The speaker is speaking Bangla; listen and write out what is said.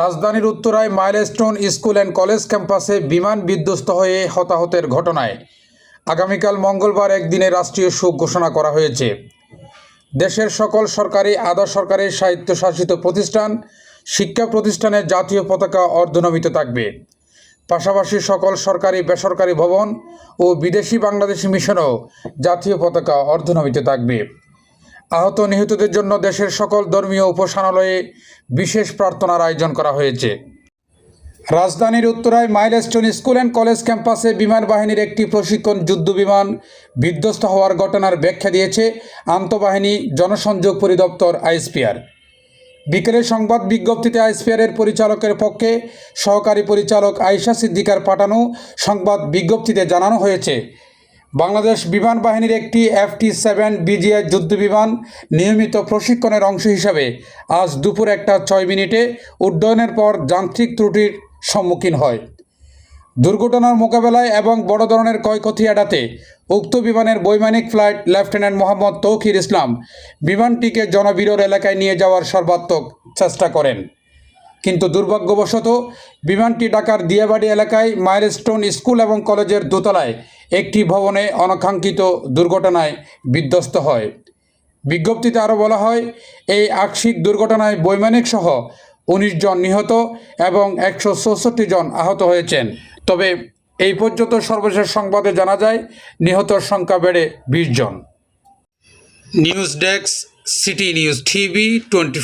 রাজধানীর উত্তরায় মাইলস্টোন স্কুল অ্যান্ড কলেজ ক্যাম্পাসে বিমান বিধ্বস্ত হয়ে হতাহতের ঘটনায়। আগামীকাল মঙ্গলবার একদিনে রাষ্ট্রীয় শোক ঘোষণা করা হয়েছে। দেশের সকল সরকারি, আধা সরকারি স্বায়ত্তশাসিত প্রতিষ্ঠান, শিক্ষা প্রতিষ্ঠানে জাতীয় পতাকা অর্ধনমিত থাকবে। পাশাপাশি সকল সরকারি, বেসরকারি ভবন ও বিদেশি বাংলাদেশি মিশনও জাতীয় পতাকা অর্ধনমিত থাকবে। আহত নিহতদের জন্য দেশের সকল ধর্মীয় উপাসনালয়ে বিশেষ প্রার্থনার আয়োজন করা হয়েছে। রাজধানীর উত্তরায় মাইলস্টোন স্কুল অ্যান্ড কলেজ ক্যাম্পাসে বিমান বাহিনীর একটি প্রশিক্ষণ যুদ্ধ বিমান বিধ্বস্ত হওয়ার ঘটনার ব্যাখ্যা দিয়েছে আন্তঃবাহিনী জনসংযোগ পরিদপ্তর আইএসপিআর। বিকেলে সংবাদ বিজ্ঞপ্তিতে আইএসপিআরের পরিচালকের পক্ষে সহকারী পরিচালক আয়শা সিদ্দিকার পাঠানো সংবাদ বিজ্ঞপ্তিতে জানানো হয়েছে। বাংলাদেশ বিমান বাহিনীর একটি এফটি সেভেন বিজিআই যুদ্ধবিমান নিয়মিত প্রশিক্ষণের অংশ হিসাবে আজ দুপুর একটা ছয় মিনিটে উড্ডয়নের পর যান্ত্রিক ত্রুটির সম্মুখীন হয়। দুর্ঘটনার মোকাবেলায় এবং বড় ধরনের ক্ষয়ক্ষতি এড়াতে উক্ত বিমানের বৈমানিক ফ্লাইট লেফটেন্যান্ট মোহাম্মদ তৌকির ইসলাম বিমানটিকে জনবিরল এলাকায় নিয়ে যাওয়ার সর্বাত্মক চেষ্টা করেন। কিন্তু দুর্ভাগ্যবশত বিমানটি ঢাকার দিয়াবাড়ি এলাকায় মাইলস্টোন স্কুল এবং কলেজের দোতলায় একটি ভবনে অনাকাঙ্ক্ষিত দুর্ঘটনায় বিধ্বস্ত হয়। বিজ্ঞপ্তিতে আরও বলা হয়, এই আকস্মিক দুর্ঘটনায় বৈমানিক সহ উনিশ জন নিহত এবং একশো চৌষট্টি জন আহত হয়েছেন। তবে এই পর্যন্ত সর্বশেষ সংবাদে জানা যায়, নিহতর সংখ্যা বেড়ে বিশ জন। News desk, city news TV twenty